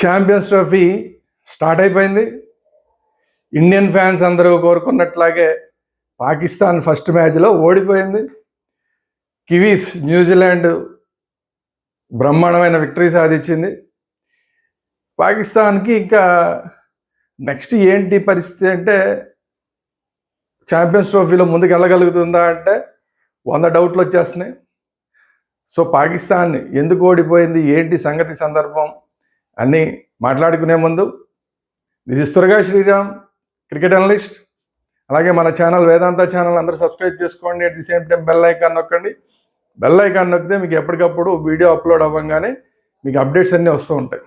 Champions trophy start అయిపోయింది. Indian fans అందరూ కోరుకున్నట్లాగే పాకిస్తాన్ ఫస్ట్ మ్యాచ్లో ఓడిపోయింది. కివీస్ న్యూజిలాండ్ బ్రహ్మాండమైన విక్టరీ సాధించింది. పాకిస్తాన్కి ఇంకా నెక్స్ట్ ఏంటి పరిస్థితి అంటే ఛాంపియన్స్ ట్రోఫీలో ముందుకు వెళ్ళగలుగుతుందా అంటే వంద డౌట్లు వచ్చేస్తున్నాయి. సో పాకిస్తాన్ ఎందుకు ఓడిపోయింది? ఏంటి సంగతి సందర్భం? అన్నీ మాట్లాడుకునే ముందు దిస్ ఇస్ త్వరగా శ్రీరామ్ క్రికెట్ అనలిస్ట్. అలాగే మన ఛానల్ వేదాంత ఛానల్ అందరూ సబ్స్క్రైబ్ చేసుకోండి. At the same time bell icon నొక్కండి. బెల్ ఐకాన్ నొక్కితే మీకు ఎప్పటికప్పుడు వీడియో అప్లోడ్ అవ్వగానే మీకు అప్డేట్స్ అన్నీ వస్తూ ఉంటాయి.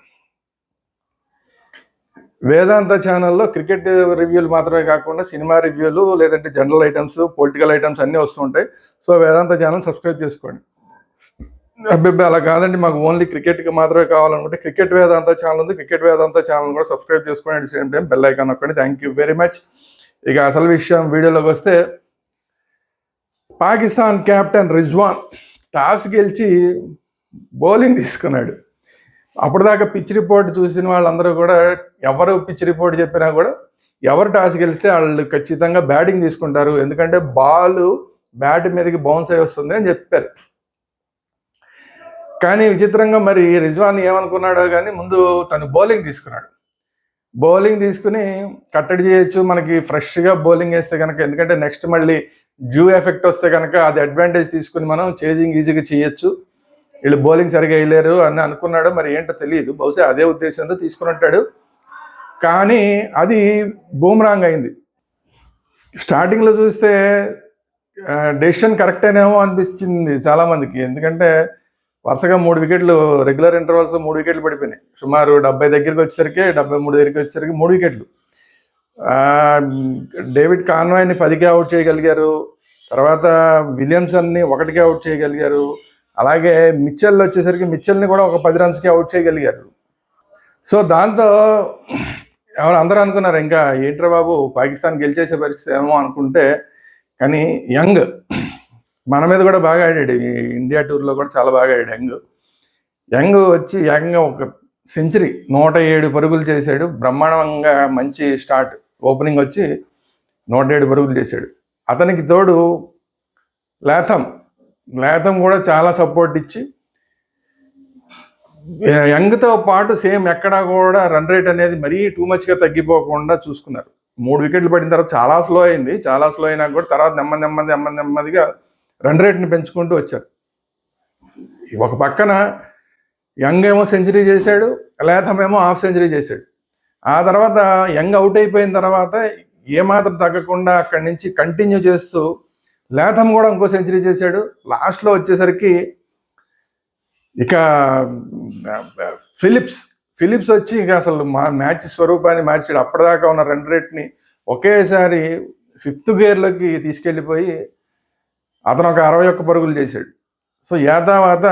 వేదాంత ఛానల్లో క్రికెట్ రివ్యూలు మాత్రమే కాకుండా సినిమా రివ్యూలు లేదంటే జనరల్ ఐటమ్స్ పొలిటికల్ ఐటమ్స్ అన్నీ వస్తుంటాయి సో వేదాంత ఛానల్ సబ్స్క్రైబ్ చేసుకోండి. అబ్బాయి అలా కాదండి. మాకు ఓన్లీ క్రికెట్కి మాత్రమే కావాలనుకుంటే క్రికెట్ వేదాంత ఛానల్ ఉంది. క్రికెట్ వేదాంత ఛానల్ కూడా సబ్స్క్రైబ్ చేసుకోండి at same time bell icon నొక్కండి. Thank you very much. ఇక అసలు విషయం వీడియోలోకి వస్తే పాకిస్తాన్ కెప్టెన్ రిజ్వాన్ టాస్ గెలిచి బౌలింగ్ తీసుకున్నాడు. అప్పటిదాకా పిచ్ రిపోర్ట్ చూసిన వాళ్ళందరూ కూడా ఎవరు పిచ్ రిపోర్ట్ చెప్పినా కూడా ఎవరు టాస్ గెలిస్తే వాళ్ళు ఖచ్చితంగా బ్యాటింగ్ తీసుకుంటారు. ఎందుకంటే బాల్ బ్యాట్ మీదకి బౌన్స్ అయి వస్తుంది అని చెప్పారు. కానీ విచిత్రంగా మరి రిజ్వాన్ ఏమనుకున్నాడో కానీ ముందు తను బౌలింగ్ తీసుకున్నాడు. బౌలింగ్ తీసుకుని కట్టడి చేయొచ్చు మనకి ఫ్రెష్గా బౌలింగ్ వేస్తే కనుక ఎందుకంటే నెక్స్ట్ మళ్ళీ జూ ఎఫెక్ట్ వస్తే కనుక అది అడ్వాంటేజ్ తీసుకుని మనం చేజింగ్ ఈజీగా చేయొచ్చు. వీళ్ళు బౌలింగ్ సరిగా వేయలేరు అని అనుకున్నాడు మరి ఏంటో తెలియదు. బహుశా అదే ఉద్దేశంతో తీసుకున్నట్టాడు. కానీ అది బూమ్రాంగ్ అయింది. స్టార్టింగ్లో చూస్తే డెసిషన్ కరెక్టేనేమో అనిపించింది చాలామందికి. ఎందుకంటే వరుసగా మూడు వికెట్లు రెగ్యులర్ ఇంటర్వల్స్ మూడు వికెట్లు పడిపోయినాయి. సుమారు డెబ్బై దగ్గరికి వచ్చేసరికి డెబ్బై మూడు దగ్గరికి వచ్చేసరికి మూడు వికెట్లు. డేవిడ్ కాన్వాయ్ని పదికి అవుట్ చేయగలిగారు. తర్వాత విలియమ్సన్ని ఒకటికి అవుట్ చేయగలిగారు. అలాగే మిచ్చెల్ వచ్చేసరికి మిచ్చెల్ని కూడా ఒక పది రన్స్కి అవుట్ చేయగలిగారు. సో దాంతో ఎవరు అందరూ అనుకున్నారు ఇంకా ఏంట్రా బాబు పాకిస్తాన్ గెలిచేసే పరిస్థితి ఏమో అనుకుంటే కానీ యంగ్ మన మీద కూడా బాగా ఆడాడు. ఈ ఇండియా టూర్లో కూడా చాలా బాగా ఆడాడు యంగ్. యంగ్ వచ్చి యంగ్ ఒక సెంచరీ నూట ఏడు పరుగులు చేశాడు. బ్రహ్మాండంగా మంచి స్టార్ట్ ఓపెనింగ్ వచ్చి నూట ఏడు పరుగులు చేశాడు. అతనికి తోడు లేథం లేథం కూడా చాలా సపోర్ట్ ఇచ్చి యంగ్తో పాటు సేమ్ ఎక్కడా కూడా రన్ రేట్ అనేది మరీ టూ మచ్గా తగ్గిపోకుండా చూసుకున్నారు. మూడు వికెట్లు పడిన తర్వాత చాలా స్లో అయింది. చాలా స్లో అయినా కూడా తర్వాత నెమ్మది నెమ్మది నెమ్మది నెమ్మదిగా రన్ రేట్ని పెంచుకుంటూ వచ్చారు. ఒక పక్కన యంగ్ ఏమో సెంచరీ చేశాడు లేథం ఏమో హాఫ్ సెంచరీ చేశాడు. ఆ తర్వాత యంగ్ అవుట్ అయిపోయిన తర్వాత ఏమాత్రం తగ్గకుండా అక్కడి నుంచి కంటిన్యూ చేస్తూ లేథం కూడా ఇంకో సెంచరీ చేశాడు. లాస్ట్లో వచ్చేసరికి ఇక ఫిలిప్స్ ఫిలిప్స్ వచ్చి ఇక అసలు మా మ్యాచ్ స్వరూపాన్ని మార్చాడు. అప్పటిదాకా ఉన్న రన్ రేట్ని ఒకేసారి ఫిఫ్త్ గేర్లోకి తీసుకెళ్ళిపోయి అతను ఒక అరవై ఒక్క పరుగులు చేశాడు. సో యాదావాత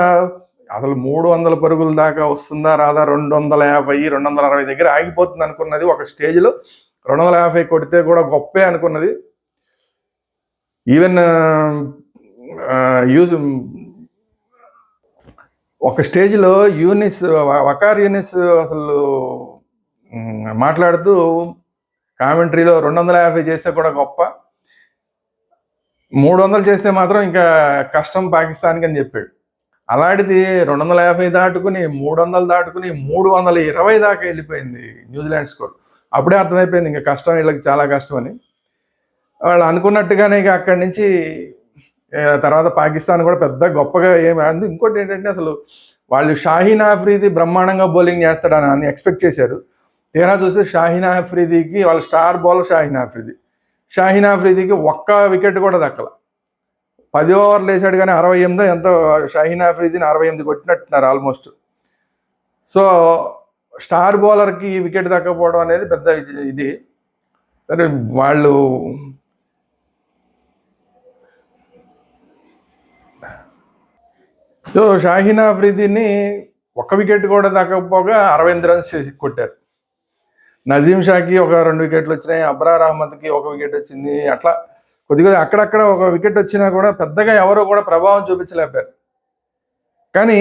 అసలు మూడు వందల పరుగుల దాకా వస్తుందా రాదా? రెండు వందల యాభై రెండు వందల అరవై దగ్గర ఆగిపోతుంది అనుకున్నది ఒక స్టేజ్లో. రెండు వందల యాభై కొడితే కూడా గొప్పే అనుకున్నది. ఈవెన్ యూజ్ ఒక స్టేజ్లో యూనిస్ వకార్ యూనిస్ అసలు మాట్లాడుతూ కామెంటరీలో రెండు వందల యాభై చేస్తే కూడా గొప్ప. మూడు వందలు చేస్తే మాత్రం ఇంకా కష్టం పాకిస్తాన్కి అని చెప్పాడు. అలాంటిది రెండు వందల యాభై దాటుకుని మూడు వందలు దాటుకుని మూడు వందల ఇరవై దాకా వెళ్ళిపోయింది న్యూజిలాండ్ స్కోర్. అప్పుడే అర్థమైపోయింది ఇంకా కష్టం వీళ్ళకి చాలా కష్టం అని. వాళ్ళు అనుకున్నట్టుగానే ఇక అక్కడి నుంచి తర్వాత పాకిస్తాన్ కూడా పెద్ద గొప్పగా ఏమి అంది. ఇంకోటి ఏంటంటే అసలు వాళ్ళు షాహీన్ ఆఫ్రీది బ్రహ్మాండంగా బౌలింగ్ చేస్తాడని అని ఎక్స్పెక్ట్ చేశారు. తీరా చూస్తే షాహీన్ ఆఫ్రీదికి వాళ్ళ స్టార్ బౌలర్ షాహీన్ ఆఫ్రీది. షాహీన్ ఆఫ్రీదికి ఒక్క వికెట్ కూడా దక్కల. పది ఓవర్లు వేసాడు కానీ అరవై ఎనిమిదో ఎంతో షాహీన్ ఆఫ్రీదిని అరవై ఎనిమిది కొట్టినట్టున్నారు ఆల్మోస్ట్ సో స్టార్ బౌలర్కి వికెట్ దక్కపోవడం అనేది పెద్ద ఇది. సరే వాళ్ళు సో షాహీన్ ఆఫ్రీదీని ఒక్క వికెట్ కూడా దక్కకపోగా అరవై ఎనిమిది రన్స్ చేసి కొట్టారు. నజీం షాకి ఒక రెండు వికెట్లు వచ్చినాయి అబ్రార్ అహ్మద్కి ఒక వికెట్ వచ్చింది అట్లా కొద్దిగా అక్కడక్కడ ఒక వికెట్ వచ్చినా కూడా పెద్దగా ఎవరు కూడా ప్రభావం చూపించలేపారు కానీ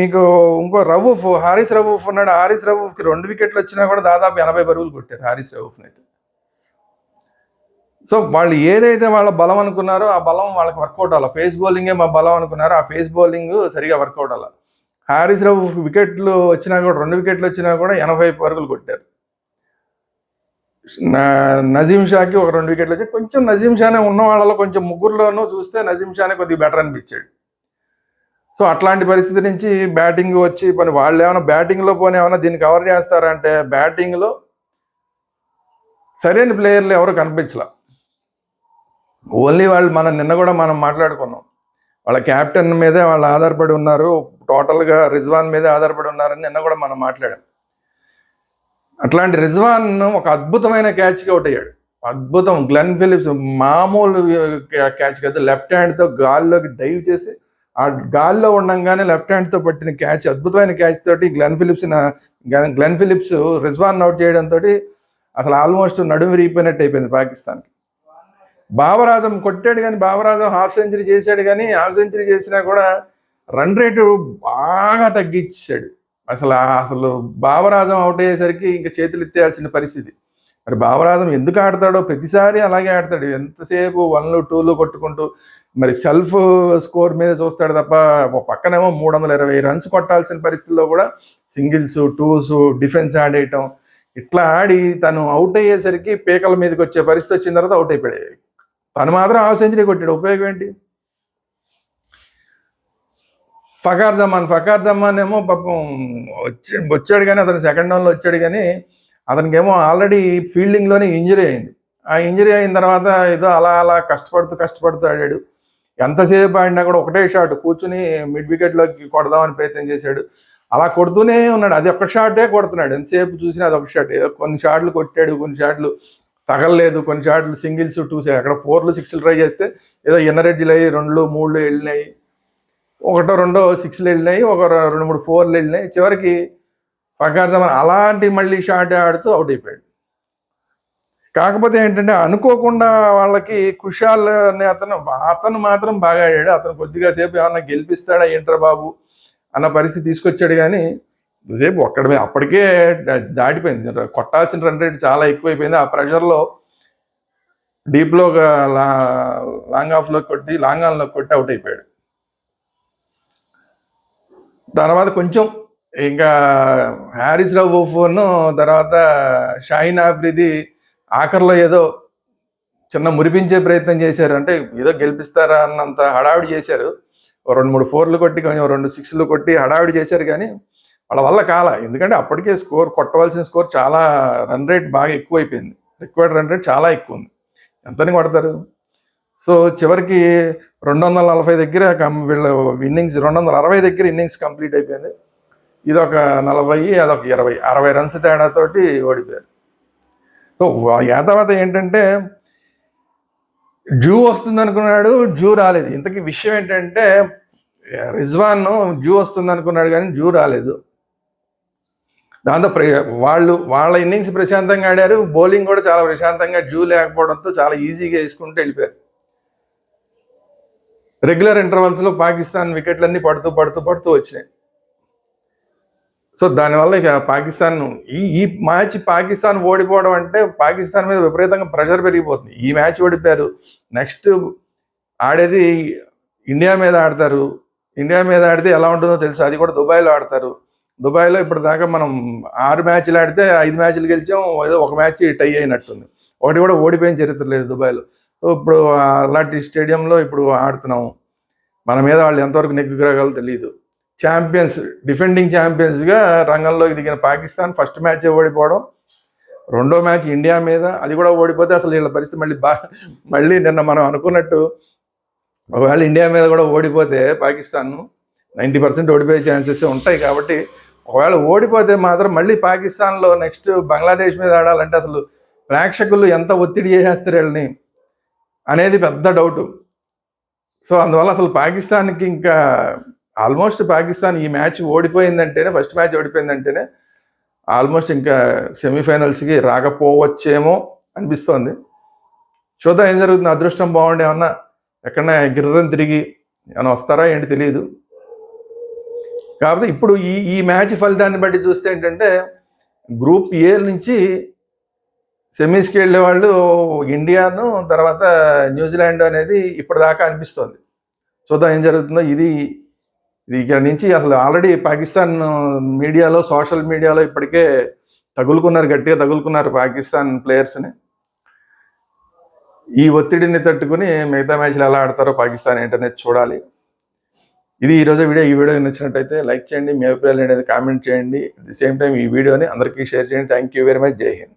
మీకు ఇంకో రవూఫ్ హారిస్ రవూఫ్ ఉన్నాడు హారిస్ రవూఫ్కి రెండు వికెట్లు వచ్చినా కూడా దాదాపు ఎనభై పరుగులు కొట్టారు హారిస్ రవూఫ్ని అయితే. సో వాళ్ళు ఏదైతే వాళ్ళ బలం అనుకున్నారో ఆ బలం వాళ్ళకి వర్కౌట్ అవ్వాలి. ఫేస్ బౌలింగే మా బలం అనుకున్నారో ఆ ఫేస్ బౌలింగ్ సరిగా వర్కౌట్ అవ్వాలి. హారిస్ రవూఫ్ వికెట్లు వచ్చినా కూడా రెండు వికెట్లు వచ్చినా కూడా ఎనభై పరుగులు కొట్టారు. నజీం షాకి ఒక రెండు వికెట్లు వచ్చి కొంచెం నజీం షానే ఉన్న వాళ్ళలో కొంచెం ముగ్గురులోనూ చూస్తే నజీం షానే కొద్దిగా బెటర్ అనిపించాడు. సో అట్లాంటి పరిస్థితి నుంచి బ్యాటింగ్ వచ్చి పని వాళ్ళు ఏమైనా బ్యాటింగ్లో పోనీ ఏమైనా దీన్ని కవర్ చేస్తారంటే బ్యాటింగ్లో సరైన ప్లేయర్లు ఎవరు కనిపించలా. ఓన్లీ వాళ్ళు మనం నిన్న కూడా మనం మాట్లాడుకున్నాం. వాళ్ళ క్యాప్టెన్ మీదే వాళ్ళు ఆధారపడి ఉన్నారు. టోటల్గా రిజ్వాన్ మీదే ఆధారపడి ఉన్నారని నిన్న కూడా మనం మాట్లాడాం. అట్లాంటి రిజ్వాన్ ఒక అద్భుతమైన క్యాచ్కి అవుట్ అయ్యాడు. అద్భుతం. గ్లెన్ ఫిలిప్స్ మామూలు క్యాచ్ కదా లెఫ్ట్ హ్యాండ్తో గాల్లోకి డైవ్ చేసి ఆ గాల్లో ఉండంగానే లెఫ్ట్ హ్యాండ్తో పట్టిన క్యాచ్ అద్భుతమైన క్యాచ్ తోటి Glenn Phillips Glenn Phillips Rizwan out చేయడంతో అసలు ఆల్మోస్ట్ నడుము విరిగిపోయినట్టు అయిపోయింది పాకిస్తాన్కి. బాబరాజం కొట్టాడు కానీ బాబరాజం హాఫ్ సెంచరీ చేశాడు కానీ హాఫ్ సెంచరీ చేసినా కూడా రన్ రేటు బాగా తగ్గించాడు. అసలు అసలు భావరాజం అవుట్ అయ్యేసరికి ఇంకా చేతులు ఎత్తేయాల్సిన పరిస్థితి. మరి భావరాజం ఎందుకు ఆడతాడో ప్రతిసారి అలాగే ఆడతాడు. ఎంతసేపు వన్లు టూలు కొట్టుకుంటూ మరి సెల్ఫ్ స్కోర్ మీద చూస్తాడు తప్ప ఒక పక్కనేమో మూడు వందల ఇరవై రన్స్ కొట్టాల్సిన పరిస్థితుల్లో కూడా సింగిల్స్ టూస్ డిఫెన్స్ ఆడేయటం ఇట్లా ఆడి తను అవుట్ అయ్యేసరికి పీకల మీదకి వచ్చే పరిస్థితి వచ్చిన తర్వాత అవుట్ అయిపోయాడు. తను మాత్రం హాఫ్ సెంచరీ కొట్టాడు. ఉపయోగం ఏంటి? ఫకార్ జమాన్ ఫకార్ జమాన్ ఏమో పాపం వచ్చి వచ్చాడు కానీ అతను సెకండ్ డౌన్లో వచ్చాడు కానీ అతనికేమో ఆల్రెడీ ఫీల్డింగ్లోనే ఇంజరీ అయింది. ఆ ఇంజరీ అయిన తర్వాత ఏదో అలా అలా కష్టపడుతూ కష్టపడుతూ ఆడాడు. ఎంతసేపు ఆడినా కూడా ఒకటే షాట్ కూర్చుని మిడ్ వికెట్లోకి కొడదామని ప్రయత్నం చేశాడు. అలా కొడుతూనే ఉన్నాడు. అది ఒక షాటే కొడుతున్నాడు. ఎంతసేపు చూసినా అది ఒక షాట్ కొన్ని షాట్లు కొట్టాడు కొన్ని షాట్లు తగలలేదు కొన్ని షాట్లు సింగిల్స్ టూస్ అక్కడ ఫోర్లు సిక్స్లు ట్రై చేస్తే ఏదో ఎన్నరెడ్డిలు అయ్యి రెండు మూడు వెళ్ళినాయి. ఒకటో రెండో సిక్స్లు వెళ్ళినాయి ఒక రెండు మూడు ఫోర్లు వెళ్ళినాయి. చివరికి ఫకార్ జమాన్ అలాంటి మళ్ళీ షాట్ ఆడుతూ అవుట్ అయిపోయాడు. కాకపోతే ఏంటంటే అనుకోకుండా వాళ్ళకి కుషాల్ అనే అతను అతను మాత్రం బాగా ఆడాడు. అతను కొద్దిగా సేపు ఏమన్నా గెలిపిస్తాడా ఏంట్రా బాబు అన్న పరిస్థితి తీసుకొచ్చాడు కానీ సేపు మీద అప్పటికే దాటిపోయింది. కొట్టాల్సిన రన్ రేట్ చాలా ఎక్కువైపోయింది. ఆ ప్రెషర్లో డీప్లో లాంగ్ ఆఫ్లో కొట్టి లాంగ్ ఆన్లో కొట్టి అవుట్ అయిపోయాడు. తర్వాత కొంచెం ఇంకా హ్యారిస్ ఫోన్ తర్వాత షాహీన్ ఆఫ్రిది ఆఖరిలో ఏదో చిన్న మురిపించే ప్రయత్నం చేశారు. అంటే ఏదో గెలిపిస్తారా అన్నంత హడావిడి చేశారు. రెండు మూడు ఫోర్లు కొట్టి కొంచెం రెండు సిక్స్లు కొట్టి హడావిడి చేశారు కానీ వాళ్ళ వల్ల కాల. ఎందుకంటే అప్పటికే స్కోర్ కొట్టవలసిన స్కోర్ చాలా రన్ రేట్ బాగా ఎక్కువైపోయింది. రిక్వైర్డ్ రన్ రేట్ చాలా ఎక్కువ ఉంది. ఎంతని కొడతారు? సో చివరికి రెండు వందల నలభై దగ్గర వీళ్ళ ఇన్నింగ్స్ రెండు వందల అరవై దగ్గర ఇన్నింగ్స్ కంప్లీట్ అయిపోయింది. ఇది ఒక నలభై అదొక ఇరవై అరవై రన్స్ తేడాతోటి ఓడిపోయారు. సో ఆ తర్వాత ఏంటంటే జూ వస్తుంది అనుకున్నాడు జూ రాలేదు. ఇంతకీ విషయం ఏంటంటే రిజ్వాన్ జూ వస్తుంది అనుకున్నాడు కానీ జూ రాలేదు. దాంతో ప్ర వాళ్ళు వాళ్ళ ఇన్నింగ్స్ ప్రశాంతంగా ఆడారు. బౌలింగ్ కూడా చాలా ప్రశాంతంగా జూ లేకపోవడంతో చాలా ఈజీగా వేసుకుంటూ వెళ్ళిపోయారు. రెగ్యులర్ ఇంటర్వల్స్లో పాకిస్తాన్ వికెట్లన్నీ పడుతూ పడుతూ పడుతూ వచ్చినాయి. సో దానివల్ల ఇక పాకిస్తాన్ ఈ ఈ మ్యాచ్ పాకిస్తాన్ ఓడిపోవడం అంటే పాకిస్తాన్ మీద విపరీతంగా ప్రెషర్ పెరిగిపోతుంది. ఈ మ్యాచ్ ఓడిపోయారు. నెక్స్ట్ ఆడేది ఇండియా మీద ఆడతారు. ఇండియా మీద ఆడితే ఎలా ఉంటుందో తెలుసు. అది కూడా దుబాయ్లో ఆడతారు. దుబాయ్లో ఇప్పుడు దాకా మనం ఆరు మ్యాచ్లు ఆడితే ఐదు మ్యాచ్లు గెలిచాం. ఏదో ఒక మ్యాచ్ టై అయినట్టుంది. ఒకటి కూడా ఓడిపోయిన చరిత్ర లేదు దుబాయ్లో. ఇప్పుడు అలాంటి స్టేడియంలో ఇప్పుడు ఆడుతున్నాము. మన మీద వాళ్ళు ఎంతవరకు నెగ్గురాగలో తెలియదు ఛాంపియన్స్ డిఫెండింగ్ ఛాంపియన్స్గా రంగంలోకి దిగిన పాకిస్తాన్ ఫస్ట్ మ్యాచ్ ఓడిపోవడం. రెండో మ్యాచ్ ఇండియా మీద అది కూడా ఓడిపోతే అసలు వీళ్ళ పరిస్థితి మళ్ళీ బా మళ్ళీ నిన్న మనం అనుకున్నట్టు ఒకవేళ ఇండియా మీద కూడా ఓడిపోతే పాకిస్తాన్ నైంటీ పర్సెంట్ ఓడిపోయే ఛాన్సెస్ ఉంటాయి కాబట్టి ఒకవేళ ఓడిపోతే మాత్రం మళ్ళీ పాకిస్తాన్లో నెక్స్ట్ బంగ్లాదేశ్ మీద ఆడాలంటే అసలు ప్రేక్షకులు ఎంత ఒత్తిడి చేసేస్తారు వీళ్ళని. అనేది పెద్ద డౌట్. సో అందువల్ల అసలు పాకిస్తాన్కి ఇంకా ఆల్మోస్ట్ పాకిస్తాన్ ఈ మ్యాచ్ ఓడిపోయిందంటేనే ఫస్ట్ మ్యాచ్ ఓడిపోయిందంటేనే ఆల్మోస్ట్ ఇంకా సెమీఫైనల్స్కి రాకపోవచ్చేమో అనిపిస్తోంది. చూద్దాం ఏం జరుగుతుంది. అదృష్టం బాగుండే ఏమన్నా ఎక్కడన్నా గిర్రం తిరిగి ఏమైనా వస్తారా ఏంటి తెలియదు కాకపోతే ఇప్పుడు ఈ ఈ మ్యాచ్ ఫలితాన్ని బట్టి చూస్తే ఏంటంటే గ్రూప్ ఏ నుంచి సెమీస్కి వెళ్ళే వాళ్ళు ఇండియాను తర్వాత న్యూజిలాండ్ అనేది ఇప్పటిదాకా అనిపిస్తుంది. చూద్దాం ఏం జరుగుతుందో. ఇది ఇది ఇక్కడ నుంచి అసలు ఆల్రెడీ పాకిస్తాన్ మీడియాలో సోషల్ మీడియాలో ఇప్పటికే తగులుకున్నారు గట్టిగా తగులుకున్నారు పాకిస్తాన్ ప్లేయర్స్ని. ఈ ఒత్తిడిని తట్టుకుని మిగతా మ్యాచ్లు ఎలా ఆడతారో పాకిస్తాన్ ఏంటనేది చూడాలి. ఇది ఈరోజు వీడియో. ఈ వీడియో నచ్చినట్టయితే లైక్ చేయండి. మీ అభిప్రాయాలు అనేది కామెంట్ చేయండి. అట్ ది సేమ్ టైం ఈ వీడియోని అందరికీ షేర్ చేయండి. థ్యాంక్ యూ వెరీ మచ్ జై హింద్